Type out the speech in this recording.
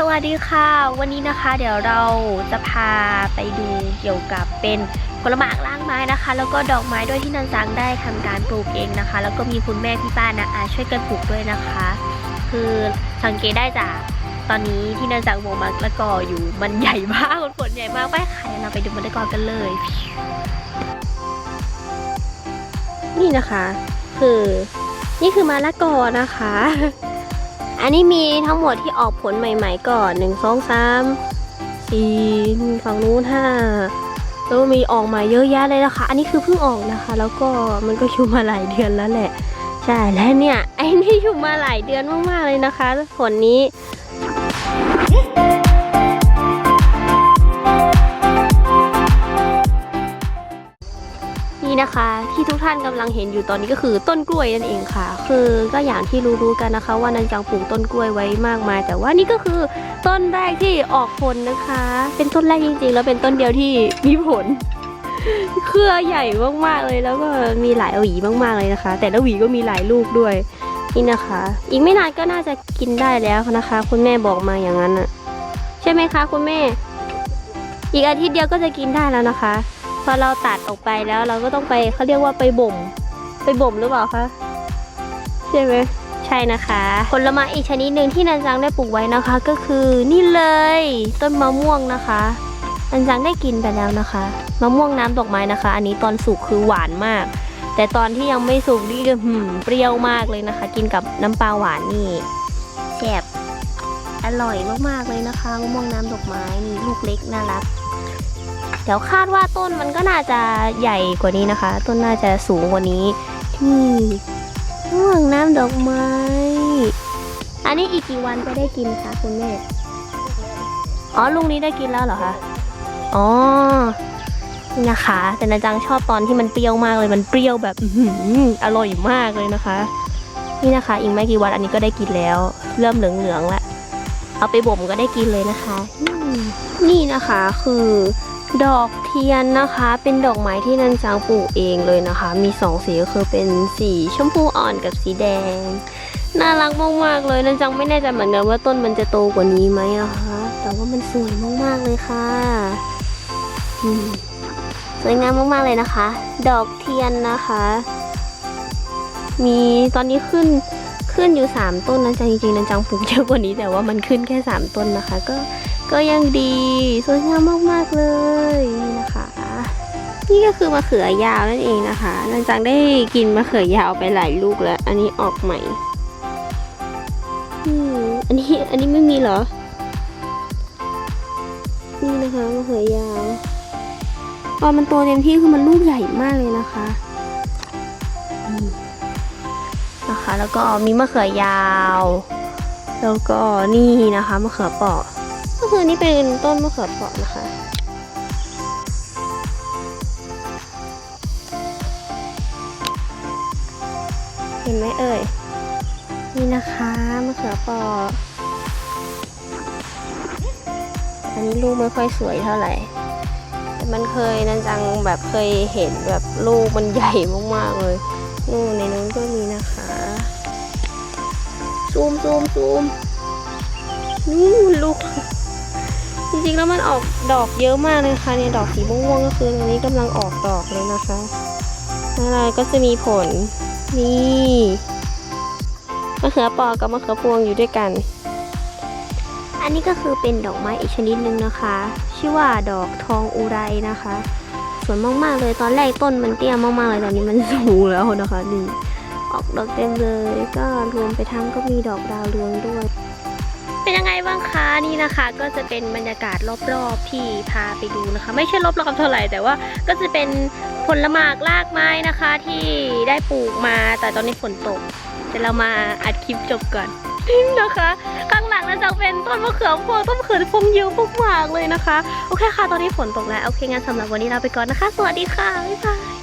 สวัสดีค่ะ วันนี้นะคะ เดี๋ยวเราจะพาไปดูเกี่ยวกับเป็นผลไม้ล่างไม้นะคะ แล้วก็ดอกไม้ด้วยที่นันจังได้ทำการปลูกเองนะคะ แล้วก็มีคุณแม่พี่ป้านะอาช่วยกันปลูกด้วยนะคะ คือสังเกตได้จากตอนนี้ที่นันจังมองมะละกออยู่มันใหญ่มากมันผลใหญ่มากไปค่ะเดี๋ยวเราไปดูมะละกอกันเลย นี่นะคะ คือนี่คือมะละกอนะคะ อันนี้มีทั้งหมดที่ออกผลใหม่ ๆ ก่อนหนึ่งสองสามสี่ฝั่งนู้นห้าแล้วมีออกมาเยอะแยะเลยนะคะ อันนี้คือเพิ่งออกนะคะ แล้วก็มันก็อยู่มาหลายเดือนแล้วแหละ ใช่ และเนี่ยไอ้นี่อยู่มาหลายเดือนมากๆเลยนะคะ ผลนี้ นี่นะคะ ที่ทุกท่านกำลังเห็นอยู่ตอนนี้ก็คือต้นกล้วยนั่นเองค่ะ คือก็อย่างที่รู้ๆกันนะคะ ว่านันจังปลูกต้นกล้วยไว้มากมาย แต่ว่านี่ก็คือต้นแรกที่ออกผลนะคะ เป็นต้นแรกจริงๆ แล้วเป็นต้นเดียวที่มีผล เครือใหญ่มากๆเลยแล้วก็มีหลายหวีมากๆเลยนะคะ แต่ละหวีก็มีหลายลูกด้วยนี่นะคะ อีกไม่นานก็น่าจะกินได้แล้วนะคะ คุณแม่บอกมาอย่างนั้นอะใช่ไหมคะ คุณแม่ อีกอาทิตย์เดียวก็จะกินได้แล้วนะคะ อเราตัดออกไปแล้วเราก็ต้องไปเขาเรียกว่าไปบ่ม ไปบ่มหรือเปล่าคะใช่ไหมใช่นะคะผลไม้อีกชนิดหนึ่งที่นันจังได้ปลูกไว้นะคะ ก็คือนี่เลย ต้นมะม่วงนะคะนันจังได้กินไปแล้วนะคะมะม่วงน้ำดอกไม้นะคะ อันนี้ตอนสุกคือหวานมาก แต่ตอนที่ยังไม่สุกนี่ก็หืมเปรี้ยวมากเลยนะคะ กินกับน้ำปลาหวานนี่แซ่บอร่อยมากๆเลยนะคะมะม่วงน้ำดอกไม้นี่ลูกเล็กน่ารัก ดี๋ยวคาดว่าต้นมันก็น่าจะใหญ่กว่านี้นะคะ ต้นน่าจะสูงกว่านี้นี่ม่วงน้ำดอกไม้ อันนี้อีกกี่วันจะได้กินคะคุณแม่ อ๋อลุงนี้ได้กินแล้วเหรอคะ อ๋อนี่นะคะ แต่นาจังชอบตอนที่มันเปรี้ยวมากเลยมันเปรี้ยวแบบอื้อหือร่อยมากเลยนะคะ นี่นะคะ อีกไม่กี่วันอันนี้ก็ได้กินแล้ว เริ่มเหลืองๆแล้วเอาไปบ่มก็ได้กินเลยนะคะ นี่นะคะคือ ดอกเทียนนะคะเป็นดอกไม้ที่นันจางปลูกเองเลยนะคะ มีสองสีก็คือเป็นสีชมพูอ่อนกับสีแดง น่ารักมากๆเลยนันจังไม่แน่ใจเหมือนกันว่าต้นมันจะโตกว่านี้ไหมอะคะ แต่ว่ามันสวยมากๆเลยค่ะสวยงามมากๆเลยนะคะ ดอกเทียนนะคะ มีตอนนี้ขึ้น ขึ้นอยู่สามต้นนะจังจริงๆนันจังปลูกเยอะกว่านี้แต่ว่ามันขึ้นแค่สามต้นนะคะ ก็ก็ยังดีสวยงามมากๆเลยนี่นะคะ นี่ก็คือมะเขือยาวนั่นเองนะคะหลังจากได้กินมะเขือยาวไปหลายลูกแล้ว อันนี้ออกใหม่อืมอันนี้อันนี้ไม่มีเหรอ นี่นะคะมะเขือยาวตอนมันโตเต็มที่คือมันลูกใหญ่มากเลยนะคะ แล้วก็มีมะเขือยาว แล้วก็นี่นะคะมะเขือเปาะก็คือนี่เป็นต้นมะเขือเปาะนะคะเห็นไหมเอ่ยนี่นะคะมะเขือเปาะอันนี้ลูกไม่ค่อยสวยเท่าไหร่แต่มันเคยนันจังแบบเคยเห็นแบบลูกมันใหญ่มากๆเลย ซูมซูมซูมนู่นลูก จริงๆแล้วมันออกดอกเยอะมากเลยค่ะเนี่ยดอกสีม่วงๆก็คือตรงนี้กำลังออกดอกเลยนะคะแล้วเราก็จะมีผลนี่มะเขือเปอกับมะเขือพวงอยู่ด้วยกัน อันนี้ก็คือเป็นดอกไม้อีกชนิดหนึ่งนะคะ ชื่อว่าดอกทองอุไรนะคะ สวยมากๆเลยตอนแรกต้นมันเตี้ยมากๆเลยตอนนี้มันสูงแล้วนะคะนี่ ออกดอกเต็มเลย ก็รวมไปทั้งก็มีดอกดาวเรืองด้วย เป็นยังไงบ้างคะนี่นะคะ ก็จะเป็นบรรยากาศรอบๆที่พาไปดูนะคะ ไม่ใช่รอบๆเท่าไหร่แต่ว่าก็จะเป็นผลไม้รากไม้นะคะที่ได้ปลูกมาแต่ตอนนี้ฝนตกเดี๋ยวเรามาอัดคลิปจบก่อนนะคะ ข้างหลังนะจะเป็นต้นมะเขือพวงต้นมะเขือพวงเยอะมากเลยนะคะ โอเคค่ะ ตอนนี้ฝนตกแล้ว โอเคงั้นสำหรับวันนี้ลาไปก่อนนะคะ สวัสดีค่ะ บ๊ายบาย